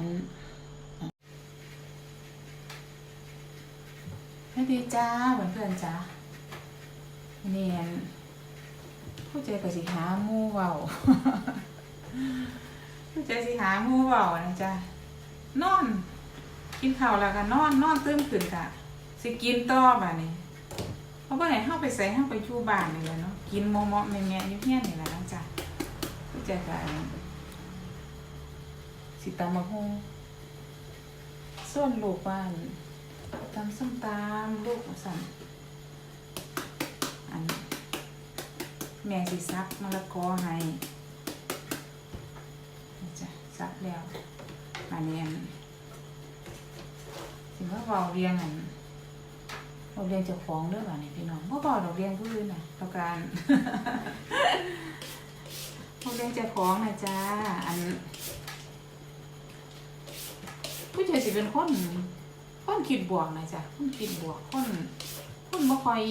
อันให้ดีจ้าเพื่อนเพื่อนๆจ้าเนียนผู้ใจกับสิหามู่เบาผู้ใจสิหามู่เบานะจ้านอน กินข้าวแล้วก็นอนนอนตื่นขึ้นกะสิกินต่อบ่านี่เพราะว่าไหนเฮาไปใส่เฮาไปอยู่บ้านนี่แหละเนาะกินเมาะๆแม่ๆอยู่เฮียนนี่แหละนะจ้ะผู้ใจก็ สิตำมะฮุงส่วนลูกบ้านตำส้มตำลูกสั่นอันแม่สิซักมะละกอให้จะซักแล้วอันนี้อันถึงว่าเบาเรียงอันเราเรียงจะฟ้องเรื่องอะไรพี่น้องเมื่อบอกเราเรียงผู้อื่นน่ะเราการเราเรียงจะฟ้องนะจ้าอัน ผู้ชายสิเป็นคนคนคิดบวกนะจ้ะคนคิดบวกคนคนบ่คอย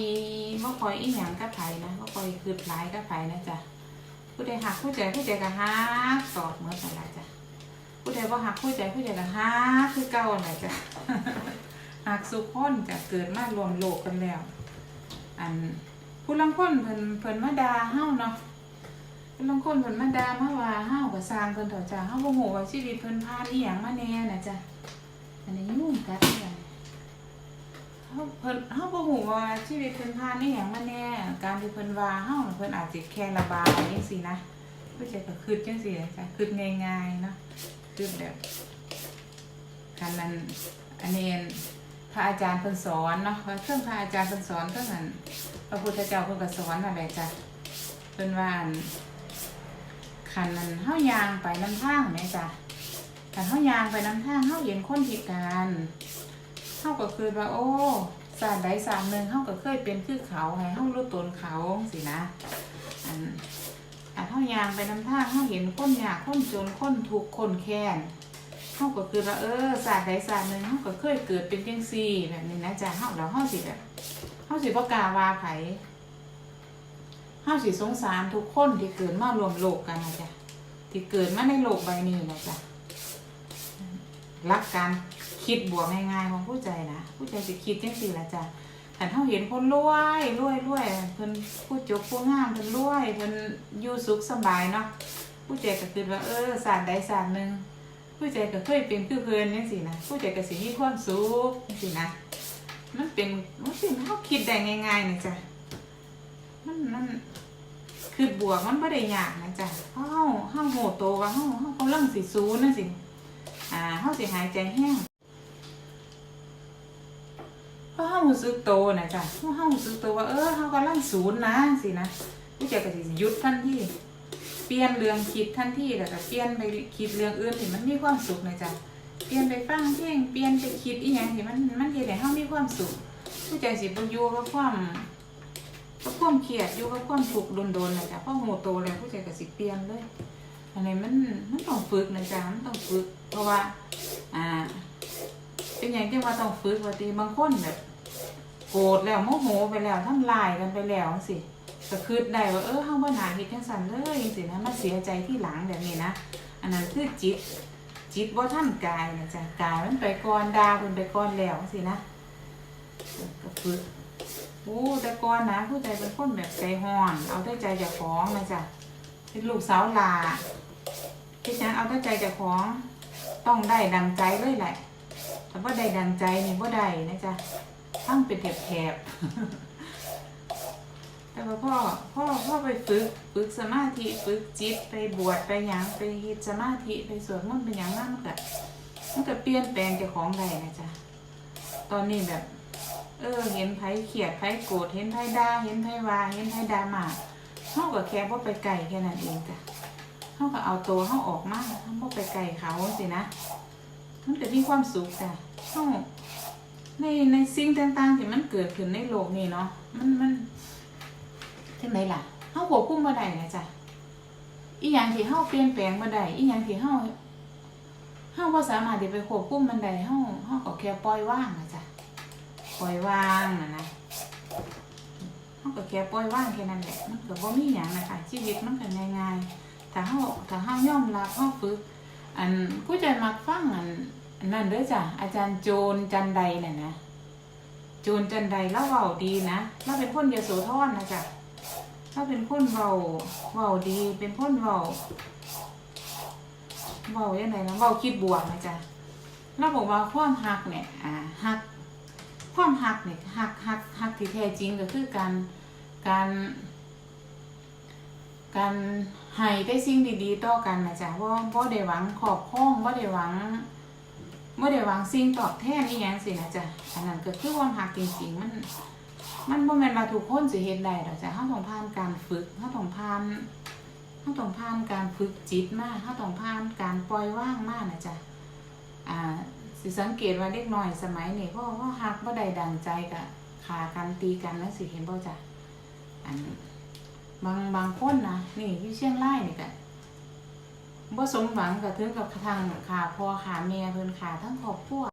บ่คอยอีหยังกับไผนะบ่คอยคืดหลายกับไผนะจ้ะผู้ใดหักผู้ใจผู้ใจก็ฮักตอบเมื่อนกันละจ้ะผู้ใดบ่หักผู้ใจผู้ใดก็ฮักคือเก่าน่ะจ้ะหักสุขคนจะเกิดมารวมโลกกันแล้ว อันผู้ลังคนเพิ่นเพิ่นมาดาเฮ้าเนาะ ลังคนเพิ่นมาด่ามาว่าเฮาก็สร้างเพิ่นเถอะจ้ะเฮาบ่ฮู้ว่าชีวิตเพิ่นผ่านอีหยังมาแน่น่ะจ้ะอันนี้ยุ่งกัดเนี่ยเฮาเพิ่นเฮาบ่ฮู้ว่าชีวิตเพิ่นผ่านอีหยังมาแน่ การที่เพิ่นว่าเฮาน่ะเพิ่นอาจสิแค่ระบายจังซี่นะผู้ใจก็คิดจังซี่จ้ะคิดง่ายๆเนาะคือแบบการนั้นอันนี้พระอาจารย์เพิ่นสอนเนาะเครื่องพระอาจารย์เพิ่นสอนเครื่องนั้นพระพุทธเจ้าเพิ่นก็สอนนั่นแหละจ้ะเพิ่นว่า อันคันนั้นเฮายางไปนำทางแม่จ้ะคันเฮายางไปนำทางเฮาเห็นคนพิการเฮาก็คือว่าโอ้ศาสตร์ใดศาสตร์หนึ่งเฮาก็เคยเป็นคือเขาให้เฮารู้ตนเขาสินะอันอันเฮายางไปนำทางเฮาเห็นคนยากคนจนคนทุกข์คนแค้นเฮาก็คือว่าเออศาสตร์ใดศาสตร์หนึ่งเฮาก็เคยเกิดเป็นจังซี่แบบนี้นะจ๊ะเฮาแล้วเฮาสิแบบเฮาสิบ่กล้าว่าไผ เฮาสิสงสารทุกคนที่เกิดมารวมโลกกันนะจ๊ะที่เกิดมาในโลกใบนี้นะจ๊ะรักการคิดบวกง่ายๆของผู้ใจนะผู้ใจสิคิดจังซี่ละจ้ะแต่เฮาเห็นคนรวยรวยรวยเพิ่นผู้จบผู้งามเพิ่นรวยเพิ่นอยู่สุขสบายเนาะผู้ใจก็คิดว่าเออศาสตร์ใดศาสตร์หนึ่งผู้ใจก็เคยเป็นคือเพิ่นจังซี่นะผู้ใจก็สิมีความสุขจังซี่นะมันเป็นมันเป็นเฮาคิดได้ง่ายๆนี่จ้ะ มันมันคือบวกมันบ่ได้ยากนะจ้ะเฮ้าเฮ้าโหโตว่าเฮ้าเฮ้ากำลังสิสูนนั่นสิ อ่าเฮ้าสิหายใจแห้งเพราะเฮ้ารู้สึกโตนะจ้ะเพราะเฮารู้สึกโตว่าเออเฮ้ากำลังศูนย์นะสินะผู้ใจก็สิหยุดทันทีเปลี่ยนเรื่องคิดทันทีแล้วก็เปลี่ยนไปคิดเรื่องอื่นที่มันมีความสุขนะจ้ะเปลี่ยนไปฟังเพลงเปลี่ยนไปคิดอีหยังที่มันมันเฮ็ดให้เฮามีความสุขผู้ใจสิบ่อยู่กับความ กับความเครียดอยู่กับความทุกข์โดนๆนะจ้ะพอโหโตแล้วผู้ใจก็สิเปลี่ยนเลยอันนี้มันมันต้องฝึกนะจ๊ะมันต้องฝึก เพราะว่า อ่า เป็นอย่างที่ว่าต้องฝึกว่าตีบางคนแบบโกรธแล้วโมโหไปแล้วทำลายกันไปแล้วสิก็คืดได้ว่าเออเฮาบ่นาเฮ็ดจังซั่นเลยจังซี่นะมาเสียใจที่หลังแบบนี้นะอันนั้นคือจิตจิตบ่ทันกายนะจ้ะกายมันไปก่อนดาเพิ่นไปก่อนแล้วจังซี่นะก็ฝึก โอ้แต่ก่อนนะผู้ใจเป็นคนแบบใจฮ้อน เอาแต่ใจจ้าของนะจ้ะเป็นลูกสาวหลาเฮ็ดหยังเอาแต่ใจจ้าของต้องได้ดังใจเลยแหละแต่ว่าได้ดังใจนี่ว่าได้นะจ๊ะตั้งเป็นแถบๆแต่ว่าพ่อพ่อพ่อไปฝึกฝึกสมาธิฝึกจิตไปบวชไปยังไปเฮ็ดสมาธิไปสวดมนต์ไปยังนั่นก็มันก็เปลี่ยนแปลงจ้าของได้นะจ๊ะตอนนี้แบบ เออ เห็นไผเขียดไผโกรธเห็นไผด่าเห็นไผวาเห็นไผด่ามาเฮาก็แค่บ่ไปไกลแค่นั้นเองจ้ะเฮาก็เอาตัวเฮาออกมาเฮาบ่ไปไกลเขาสินะมันก็มีความสุขจ้ะเฮาในในสิ่งต่างๆที่มันเกิดขึ้นในโลกนี้เนาะมันมันจังไดล่ะเฮาควบคุมบ่ได้นะจ้ะอีหยังที่เฮาเปลี่ยนแปลงบ่ได้อีหยังที่เฮาเฮาบ่สามารถที่ไปควบคุมมันได้เฮาเฮาก็แค่ปล่อยว่างนะจ้ะ ปล่อยวางนะนะเฮาก็แค่ปล่อยวางแค่นั้นแหละ มันก็บ่มีหยังนะคะชีวิตมันก็ง่ายๆถ้าเฮาถ้าเฮายอมรับเฮาฝึกออันผู้ใจมักฟังอันนั่นเด้อจ้ะอาจารย์โจรจันไดน่ะนะโจรจันไดเล่าเว้าดีนะเล่าเป็นคนยโสธรนะจ้ะเล่าเป็นคนเว้าเว้าดี เป็นคนเว้าเว้ายังไงนะเว้าคิดบวกนะจ้ะเราบอกว่าความหักเนี่ยอ่าหัก ความหักเนี่ยหักหักหักที่แท้จริงก็คือการการ การให้ได้สิ่งดีๆต่อกันนะจ๊ะว่าบ่ได้หวังขอบคล้องบ่ได้หวังบ่ได้หวังสิ่งตอบแทนอีหยังสินะจ๊ะอันนั้นก็คือความหักจริงๆมัน มันบ่แม่นว่าทุกคนสิเฮ็ดได้ดอกจ้ะเฮาต้องผ่านการฝึกเฮาต้องผ่านเฮาต้องผ่านการฝึกจิตมาเฮาต้องผ่านการปล่อยวางมานะจ๊ะอ่า สิสังเกตว่าเด็กน้อยสมัยนี้เพราะว่าฮักบ่ได้ดังใจกะขากันตีกันแล้วสิเห็นบ่จ้ะอันบางบางคนนะนี่อยู่เชียงรายนี่กะบ่สมหวังกะถึงกับทางขาพ่อขาแม่เพิ่นขาทั้งครอบครัว